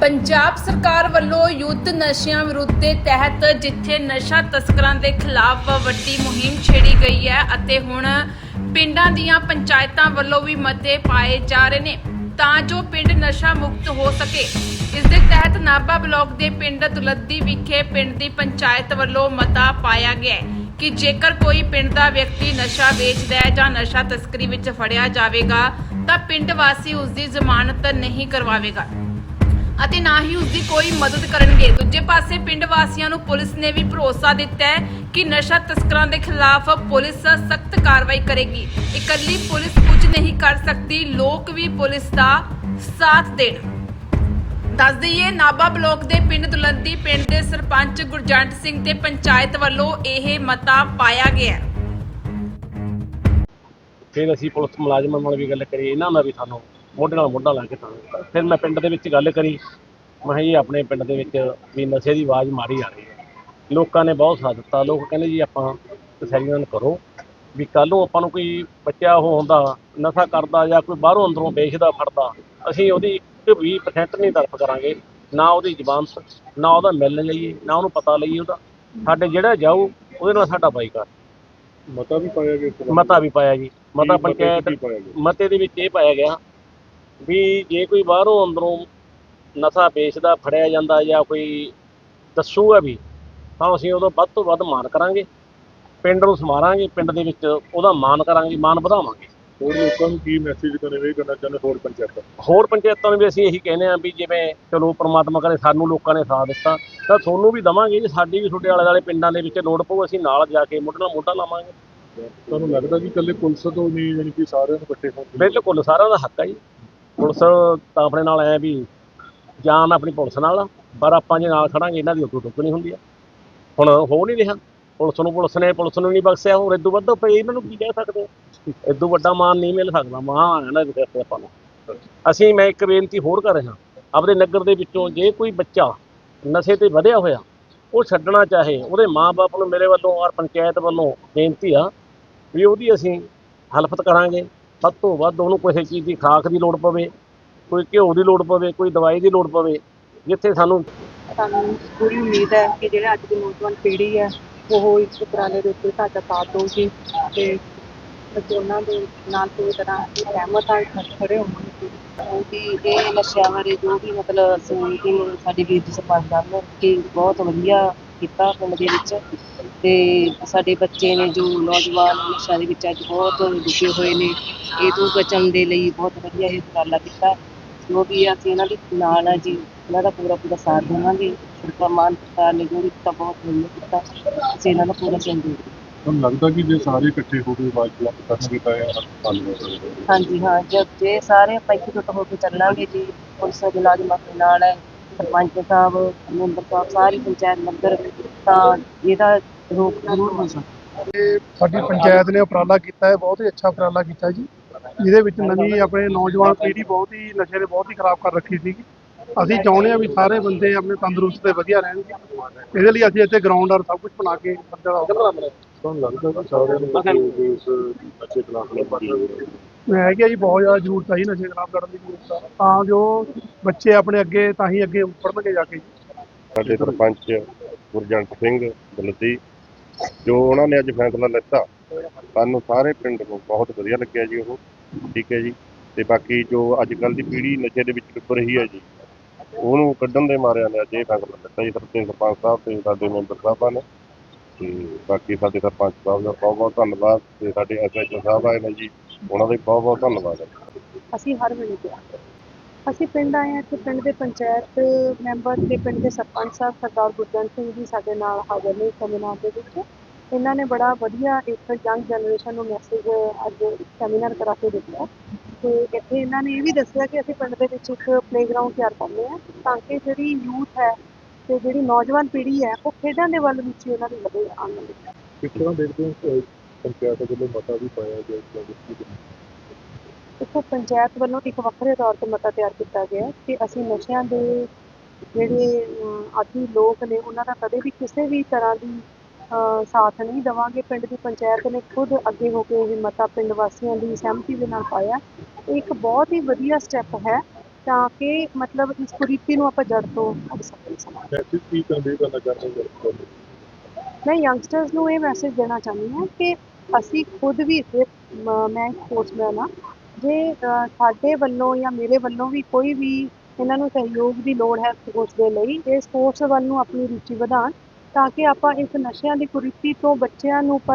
ਪੰਜਾਬ ਸਰਕਾਰ ਵੱਲੋਂ ਯੁੱਧ ਨਸ਼ਿਆਂ ਵਿਰੁੱਧ ਦੇ ਤਹਿਤ ਜਿੱਥੇ ਨਸ਼ਾ ਤਸਕਰਾਂ ਦੇ ਖਿਲਾਫ ਵੱਡੀ ਮੁਹਿੰਮ ਛੇੜੀ ਗਈ ਹੈ ਅਤੇ ਹੁਣ ਪਿੰਡਾਂ ਦੀਆਂ ਪੰਚਾਇਤਾਂ ਵੱਲੋਂ ਵੀ ਮਤੇ ਪਾਏ ਜਾ ਰਹੇ ਨੇ, ਤਾਂ ਜੋ ਪਿੰਡ ਨਸ਼ਾ ਮੁਕਤ ਹੋ ਸਕੇ। ਇਸ ਦੇ ਤਹਿਤ ਨਾਭਾ ਬਲਾਕ ਦੇ ਪਿੰਡ ਦੁਲੱਦੀ ਵਿਖੇ ਪਿੰਡ ਦੀ ਪੰਚਾਇਤ ਵੱਲੋਂ ਮਤਾ ਪਾਇਆ ਗਿਆ ਹੈ ਕਿ ਜੇਕਰ ਕੋਈ ਪਿੰਡ ਦਾ ਵਿਅਕਤੀ ਨਸ਼ਾ ਵੇਚਦਾ ਹੈ ਜਾਂ ਨਸ਼ਾ ਤਸਕਰੀ ਵਿੱਚ ਫੜਿਆ ਜਾਵੇਗਾ, ਤਾਂ ਪਿੰਡ ਵਾਸੀ ਉਸ ਦੀ ਜ਼ਮਾਨਤ ਨਹੀਂ ਕਰਵਾਵੇਗਾ। ਅਤੇ ਨਾ ਹੀ ਉਸ ਦੀ ਕੋਈ ਮਦਦ ਕਰਨਗੇ। ਦੂਜੇ ਪਾਸੇ ਪਿੰਡ ਵਾਸੀਆਂ ਨੂੰ ਪੁਲਿਸ ਨੇ ਵੀ ਭਰੋਸਾ ਦਿੱਤਾ ਹੈ ਕਿ ਨਸ਼ਾ ਤਸਕਰਾਂ ਦੇ ਖਿਲਾਫ ਪੁਲਿਸ ਸਖਤ ਕਾਰਵਾਈ ਕਰੇਗੀ। ਇਕੱਲੀ ਪੁਲਿਸ ਕੁਝ ਨਹੀਂ ਕਰ ਸਕਦੀ, ਲੋਕ ਵੀ ਪੁਲਿਸ ਦਾ ਸਾਥ ਦੇਣ। ਦੱਸ ਦਈਏ, ਨਾਭਾ ਬਲਾਕ ਦੇ ਪਿੰਡ ਦੁਲੰਦੀ ਪਿੰਡ ਦੇ ਸਰਪੰਚ ਗੁਰਜੰਟ ਸਿੰਘ ਤੇ ਪੰਚਾਇਤ ਵੱਲੋਂ ਇਹ ਮਤਾ ਪਾਇਆ ਗਿਆ ਫਿਰ ਅਸੀਂ ਪੁਲਿਸ ਮੁਲਾਜ਼ਮਾਂ ਨਾਲ ਵੀ ਗੱਲ ਕਰੀ ਇਹਨਾਂ ਨਾਲ ਵੀ ਸਾਨੂੰ ਮੋਢੇ ਨਾਲ ਮੋਢਾ ਲਾ ਕੇ ਤਾਂ। ਫਿਰ ਮੈਂ ਪਿੰਡ ਦੇ ਵਿੱਚ ਗੱਲ ਕਰੀ। ਮੈਂ ਜੀ ਆਪਣੇ ਪਿੰਡ ਦੇ ਵਿੱਚ ਵੀ ਨਸ਼ੇ ਦੀ ਆਵਾਜ਼ ਮਾਰੀ ਆ ਰਹੀ ਹੈ। ਲੋਕਾਂ ਨੇ ਬਹੁਤ ਸਾਥ ਦਿੱਤਾ। ਲੋਕ ਕਹਿੰਦੇ ਜੀ ਆਪਾਂ ਤਸੱਲੀਆਂ ਕਰੋ। ਵੀ ਕੱਲ੍ਹ ਨੂੰ ਆਪਾਂ ਨੂੰ ਕੋਈ ਬੱਚਾ ਉਹ ਹੁੰਦਾ ਨਸ਼ਾ ਕਰਦਾ ਜਾਂ ਕੋਈ ਬਾਹਰੋਂ ਅੰਦਰੋਂ ਵੇਚਦਾ ਫੜਦਾ ਅਸੀਂ ਉਹਦੀ ਇੱਕ ਵੀ ਪਰਸੈਂਟ ਨਹੀਂ ਤਰਫ ਕਰਾਂਗੇ। ਨਾ ਉਹਦੀ ਜ਼ਬਾਨ ਨਾ ਉਹਦਾ ਮਿਲ ਲਈਏ ਨਾ ਉਹਨੂੰ ਪਤਾ ਲਈਏ ਉਹਦਾ। ਸਾਡੇ ਜਿਹੜਾ ਜਾਊ ਉਹਦੇ ਨਾਲ ਸਾਡਾ ਬਾਈਕਾਟ। ਮਤਾ ਵੀ ਪਾਇਆ ਗਿਆ ਮਤਾ ਵੀ ਪਾਇਆ ਜੀ। ਮਤਾ ਪੰਚਾਇਤ ਮਤੇ ਦੇ ਵਿੱਚ ਇਹ ਪਾਇਆ ਗਿਆ ਵੀ ਜੇ ਕੋਈ ਬਾਹਰੋਂ ਅੰਦਰੋਂ ਨਸ਼ਾ ਵੇਚਦਾ ਫੜਿਆ ਜਾਂਦਾ ਜਾਂ ਕੋਈ ਦੱਸੂਗਾ ਵੀ ਤਾਂ ਅਸੀਂ ਉਦੋਂ ਵੱਧ ਤੋਂ ਵੱਧ ਮਾਨ ਕਰਾਂਗੇ। ਪਿੰਡ ਨੂੰ ਸਮਾਰਾਂਗੇ ਪਿੰਡ ਦੇ ਵਿੱਚ ਉਹਦਾ ਮਾਨ ਕਰਾਂਗੇ ਮਾਨ ਵਧਾਵਾਂਗੇ। ਹੋਰ ਲੋਕਾਂ ਨੂੰ ਕੀ ਮੈਸੇਜ ਕਨਵੇ ਕਰਨਾ ਚਾਹੁੰਦੇ ਹੋਰ ਪੰਚਾਇਤਾਂ? ਹੋਰ ਪੰਚਾਇਤਾਂ ਨੂੰ ਵੀ ਅਸੀਂ ਇਹੀ ਕਹਿੰਦੇ ਹਾਂ ਵੀ ਜਿਵੇਂ ਚਲੋ ਪ੍ਰਮਾਤਮਾ ਕਰੇ ਸਾਨੂੰ ਲੋਕਾਂ ਨੇ ਸਾਥ ਦਿੱਤਾ ਤਾਂ ਤੁਹਾਨੂੰ ਵੀ ਦਵਾਂਗੇ ਜੀ ਸਾਡੀ ਵੀ ਤੁਹਾਡੇ ਆਲੇ ਦੁਆਲੇ ਪਿੰਡਾਂ ਦੇ ਵਿੱਚ ਲੋੜ ਪਊ ਅਸੀਂ ਨਾਲ ਜਾ ਕੇ ਮੋਢੇ ਨਾਲ ਮੋਢਾ ਲਾਵਾਂਗੇ। ਤੁਹਾਨੂੰ ਲੱਗਦਾ ਵੀ ਇਕੱਲੇ ਪੁਲਿਸ ਤੋਂ ਨਹੀਂ ਯਾਨੀ ਕਿ ਸਾਰਿਆਂ ਨੂੰ ਇਕੱਠੇ ਹੋਣ ਬਿਲਕੁਲ ਸਾਰਿਆਂ ਦਾ ਹੱਕ ਹੈ ਜੀ। ਪੁਲਿਸ ਤਾਂ ਆਪਣੇ ਨਾਲ ਐ ਵੀ ਜਾਨ ਆਪਣੀ ਪੁਲਿਸ ਨਾਲ ਪਰ ਆਪਾਂ ਜੇ ਨਾਲ ਖੜਾਂਗੇ, ਇਹਨਾਂ ਦੀ ਉੱਤੋਂ ਟੁੱਕ ਨਹੀਂ ਹੁੰਦੀ ਆ। ਹੁਣ ਹੋ ਨਹੀਂ ਰਿਹਾ। ਪੁਲਿਸ ਨੂੰ ਪੁਲਿਸ ਨੇ, ਪੁਲਿਸ ਨੂੰ ਨਹੀਂ ਬਖਸ਼ਿਆ ਹੋਰ ਇਦੋਂ ਵੱਧ ਪਈ ਇਹਨਾਂ ਨੂੰ ਕੀ ਕਹਿ ਸਕਦੇ ਇਦੋਂ ਵੱਡਾ ਮਾਨ ਨਹੀਂ ਮਿਲ ਸਕਦਾ ਮਾਨ ਹੈ ਨਾ ਇਹਦੇ ਆਪਾਂ ਨੂੰ। ਅਸੀਂ, ਮੈਂ ਇੱਕ ਬੇਨਤੀ ਹੋਰ ਕਰ ਰਿਹਾ। ਆਪਦੇ ਨਗਰ ਦੇ ਵਿੱਚੋਂ ਜੇ ਕੋਈ ਬੱਚਾ ਨਸ਼ੇ ਤੇ ਵਧਿਆ ਹੋਇਆ, ਉਹ ਛੱਡਣਾ ਚਾਹੇ, ਉਹਦੇ ਮਾਪੇ ਨੂੰ ਮੇਰੇ ਵੱਲੋਂ ਔਰ ਪੰਚਾਇਤ ਵੱਲੋਂ ਬੇਨਤੀ ਆ ਵੀ ਉਹਦੀ ਅਸੀਂ ਹਲਫਤ ਕਰਾਂਗੇ। ਵੱਧ ਤੋਂ ਵੱਧ ਉਹਨੂੰ ਕਿਸੇ ਚੀਜ਼ ਦੀ ਖਾਕ ਦੀ ਲੋੜ ਪਵੇ ਕੋਈ ਘਿਓ ਦੀ ਲੋੜ ਪਵੇ ਕੋਈ ਦਵਾਈ ਦੀ ਲੋੜ ਪਵੇ ਜਿੱਥੇ ਸਾਨੂੰ ਸਾਨੂੰ ਪੂਰੀ ਉਮੀਦ ਹੈ ਕਿ ਜਿਹੜੇ ਅੱਜ ਦੀ ਨੌਜਵਾਨ ਪੀੜ੍ਹੀ ਹੈ ਉਹ ਇਸ ਉਪਰਾਲੇ ਦੇ ਉੱਤੇ ਸਾਡਾ ਸਾਥ ਦੇਊਗੀ ਤੇ ਅਸੀਂ ਉਹਨਾਂ ਦੇ ਨਾਲ ਪੂਰੀ ਤਰ੍ਹਾਂ ਸਹਿਮਤ ਹਾਂ ਖੜ- ਖੜੇ ਹੋਵਾਂਗੇ। ਕਿਉਂਕਿ ਇਹ ਨਸ਼ਿਆਂ ਬਾਰੇ ਜੋ ਵੀ ਮਤਲਬ ਸੁਣ ਕੇ ਸਾਡੇ ਵੀਰ ਜੀ ਸਰਪੰਚ ਸਾਹਿਬ ਨੇ ਕਿ ਬਹੁਤ ਵਧੀਆ ਕੀਤਾ ਪਿੰਡ ਦੇ ਵਿੱਚ। ਤੇ ਸਾਡੇ ਬੱਚੇ ਨੇ ਜੋ ਨੌਜਵਾਨ ਨਸ਼ਿਆਂ ਦੇ ਵਿੱਚ ਅੱਜ ਬਹੁਤ ਡੁੱਬੇ ਹੋਏ ਨੇ ਇਹ ਤੋਂ ਬਚਣ ਦੇ ਲਈ ਬਹੁਤ ਵਧੀਆ ਇਹ ਉਪਰਾਲਾ ਕੀਤਾ। ਜੋ ਵੀ ਅਸੀਂ ਇਹਨਾਂ ਦੇ ਨਾਲ ਆ ਜੀ ਇਹਨਾਂ ਦਾ ਪੂਰਾ ਪੂਰਾ ਸਾਥ ਦੇਵਾਂਗੇ। ਸਰਕਾਰ ਸਰਕਾਰ ਨੇ ਜੋ ਵੀ ਕੀਤਾ ਬਹੁਤ ਵਧੀਆ ਕੀਤਾ। ਅਸੀਂ ਇਹਨਾਂ ਦਾ ਪੂਰਾ ਸਹਿਯੋਗ ਤੁਹਾਨੂੰ ਲੱਗਦਾ ਕਿ ਜੇ ਸਾਰੇ ਇਕੱਠੇ ਹੋ ਕੇ ਆਵਾਜ਼ ਬੁਲੰਦ ਕਰਨਗੇ ਤਾਂ ਇਹ ਹੱਲ ਹੋ ਸਕਦਾ ਹੈ ਹਾਂਜੀ ਹਾਂ ਜਦ ਜੇ ਸਾਰੇ ਆਪਾਂ ਇਕਜੁੱਟ ਹੋ ਕੇ ਚੱਲਾਂਗੇ ਜੀ ਪੁਲਿਸ ਦੇ ਮੁਲਾਜ਼ਮਾਂ ਦੇ ਨਾਲ ਹੈ ਸਰਪੰਚ ਸਾਹਿਬ ਮੈਂਬਰ ਸਾਹਿਬ ਸਾਰੀ ਪੰਚਾਇਤ ਮੈਂਬਰ ਤਾਂ ਇਹਦਾ ਰੋਕ ਜ਼ਰੂਰ ਹੋ ਸਕਦਾ ਸਾਡੀ ਪੰਚਾਇਤ ਨੇ ਉਪਰਾਲਾ ਕੀਤਾ ਹੈ ਬਹੁਤ ਹੀ ਅੱਛਾ ਉਪਰਾਲਾ ਕੀਤਾ ਜੀ। ਜਿਹਦੇ ਵਿੱਚ ਨਵੀਂ ਆਪਣੇ ਨੌਜਵਾਨ ਪੀੜ੍ਹੀ ਬਹੁਤ ਹੀ ਨਸ਼ੇ ਨੇ ਬਹੁਤ ਹੀ ਖਰਾਬ ਕਰ ਰੱਖੀ ਸੀਗੀ। ਅਸੀਂ ਚਾਹੁੰਦੇ ਹਾਂ ਵੀ ਸਾਰੇ ਬੰਦੇ ਆਪਣੇ ਤੰਦਰੁਸਤ ਤੇ ਵਧੀਆ ਰਹਿਣਗੇ ਇਹਦੇ ਲਈ ਅਸੀਂ ਇੱਥੇ ਗਰਾਊਂਡ ਔਰ ਸਭ ਕੁਝ ਬਣਾ ਕੇ ਬੰਦੇ ਦਾ ਤੁਹਾਨੂੰ ਲੱਗਦਾ ਕਿ ਸਾਰਿਆਂ ਨੂੰ ਇਕੱਠੇ ਹੋ ਕੇ ਇਸ ਅੱਛੇ ਖਿਲਾਫ ਲੜਨਾ ਹੋਵੇਗਾ ਹੈ? ਕਿ ਜੀ ਬਹੁਤ ਜ਼ਿਆਦਾ ਜ਼ਰੂਰਤ ਹੈ ਨਸ਼ੇ ਖਿਲਾਫ ਲੜਨ ਦੀ ਜ਼ਰੂਰਤ ਤਾਂ ਜੋ ਬੱਚੇ ਆਪਣੇ ਅੱਗੇ ਤਾਂ ਹੀ ਅੱਗੇ ਪੜ੍ਹਨਗੇ ਜਾ ਕੇ ਸਾਡੇ ਸਰਪੰਚ ਗੁਰਜੰਟ ਸਿੰਘ ਬਲਦੀ ਜੋ ਉਹਨਾਂ ਨੇ ਅੱਜ ਫੈਸਲਾ ਲਿੱਤਾ, ਸਾਨੂੰ ਸਾਰੇ ਪਿੰਡ ਨੂੰ ਬਹੁਤ ਵਧੀਆ ਲੱਗਿਆ ਜੀ ਉਹ। ਠੀਕ ਹੈ ਜੀ। ਤੇ ਬਾਕੀ ਜੋ ਅੱਜ ਕੱਲ ਦੀ ਪੀੜ੍ਹੀ ਨਸ਼ੇ ਦੇ ਵਿੱਚ ਡੁੱਬ ਰਹੀ ਹੈ ਜੀ, ਉਹਨੂੰ ਕੱਢਣ ਦੇ ਮਾਰਿਆਂ ਨੇ ਅੱਜ ਇਹ ਫੈਸਲਾ ਲਿੱਤਾ ਜੀ। ਸਰਪੰਚ ਸਰਪੰਚ ਸਾਹਿਬ ਤੇ ਸਾਡੇ ਮੈਂਬਰ ਸਾਹਿਬਾਂ ਨੇ। ਤੇ ਬਾਕੀ ਸਾਡੇ ਸਰਪੰਚ ਸਾਹਿਬ ਦਾ ਬਹੁਤ ਬਹੁਤ ਧੰਨਵਾਦ। ਤੇ ਸਾਡੇ ਐਸਐਚਓ ਸਾਹਿਬ ਆਏ ਨੇ ਜੀ, ਉਹਨਾਂ ਦਾ ਬਹੁਤ ਬਹੁਤ ਧੰਨਵਾਦ। ਅਸੀਂ ਹਰ ਵੇਲੇ ਤਿਆਰ ਹਾਂ। ਅਸੀਂ ਪਿੰਡ ਆਏ ਹਾਂ ਤੇ ਪਿੰਡ ਦੇ ਪੰਚਾਇਤ ਮੈਂਬਰ ਤੇ ਪਿੰਡ ਦੇ ਸਰਪੰਚ ਸਾਹਿਬ ਸਰਦਾਰ ਗੁਰਜੰਟ ਸਿੰਘ ਜੀ ਸਾਡੇ ਨਾਲ ਹਾਜ਼ਰ ਨੇ ਸੈਮੀਨਾਰ ਦੇ ਵਿੱਚ। ਇਹਨਾਂ ਨੇ ਬੜਾ ਵਧੀਆ ਇੱਕ ਯੰਗ ਜਨਰੇਸ਼ਨ ਨੂੰ ਮੈਸੇਜ ਅੱਜ ਸੈਮੀਨਾਰ ਕਰਾ ਕੇ ਦਿੱਤਾ। ਤੇ ਇੱਥੇ ਇਹਨਾਂ ਨੇ ਇਹ ਵੀ ਦੱਸਿਆ ਕਿ ਅਸੀਂ ਪਿੰਡ ਦੇ ਵਿੱਚ ਇੱਕ ਪਲੇਗਰਾਉਂਡ ਤਿਆਰ ਕਰਨੇ ਆ ਤਾਂ ਕਿ ਜਿਹੜੀ ਯੂਥ ਹੈ ਤੇ ਜਿਹੜੀ ਨੌਜਵਾਨ ਪੀੜ੍ਹੀ ਹੈ, ਉਹ ਖੇਡਾਂ ਦੇ ਵੱਲ ਵਿੱਚ ਇਹਨਾਂ ਦੀ ਵਧੇ ਆਉਣ ਲੱਗੇ ਕਿਸ ਤਰ੍ਹਾਂ ਦੇਖਦੇ ਹੋ ਪੰਚਾਇਤ ਵੱਲੋਂ ਮਤਾ ਵੀ ਪਾਇਆ ਗਿਆ ਇਸ ਬਾਰੇ ਦੇਖੋ ਪੰਚਾਇਤ ਵੱਲੋਂ ਇੱਕ ਵੱਖਰੇ ਤੌਰ ਤੇ ਮਤਾ ਤਿਆਰ ਕੀਤਾ ਗਿਆ ਕਿ ਅਸੀਂ ਨਸ਼ਿਆਂ ਦੇ ਜਿਹੜੇ ਆਦੀ ਲੋਕ ਨੇ ਉਹਨਾਂ ਦਾ ਕਦੇ ਵੀ ਕਿਸੇ ਵੀ ਤਰ੍ਹਾਂ ਦੀ ਸਾਥ ਨਹੀਂ ਦੇਵਾਂਗੇ। ਪਿੰਡ ਦੀ ਪੰਚਾਇਤ ਨੇ ਖੁਦ ਅੱਗੇ ਹੋ ਕੇ ਇਹ ਮਤਾ ਪਿੰਡ ਵਾਸੀਆਂ ਦੀ ਸਹਿਮਤੀ ਦੇ ਨਾਲ ਪਾਇਆ। ਇਹ ਇੱਕ ਬਹੁਤ ਹੀ ਵਧੀਆ ਸਟੈਪ ਹੈ ਤਾਂ ਕਿ ਮਤਲਬ ਇਸ ਕੁਰੀਤੀ ਨੂੰ ਆਪਾਂ ਜੜ ਤੋਂ ਕੱਢ ਸਕੀਏ। ਮੈਂ ਯੰਗਸਟਰਸ ਨੂੰ ਇਹ ਮੈਸੇਜ ਦੇਣਾ ਚਾਹੁੰਦੀ ਹਾਂ ਕਿ ਅਸੀਂ ਖੁਦ ਵੀ ਇੱਥੇ ਮ- ਸਪੋਰਟਸਮੈਨ ਹਾਂ। ਜੇ ਸਾਡੇ ਵੱਲੋਂ ਜਾਂ ਮੇਰੇ ਵੱਲੋਂ ਵੀ ਕੋਈ ਵੀ ਇਹਨਾਂ ਨੂੰ ਸਹਿਯੋਗ ਦੀ ਲੋੜ ਹੈ ਸਪੋਰਟਸ ਦੇ ਲਈ, ਇਹ ਸਪੋਰਟਸ ਵੱਲ ਨੂੰ ਆਪਣੀ ਰੁਚੀ ਵਧਾਉਣ ਤਾਂ ਕਿ ਆਪਾਂ ਇਸ ਨਸ਼ਿਆਂ ਦੀ ਕੁਰੀਤੀ ਤੋਂ ਬੱਚਿਆਂ ਨੂੰ ਪਰ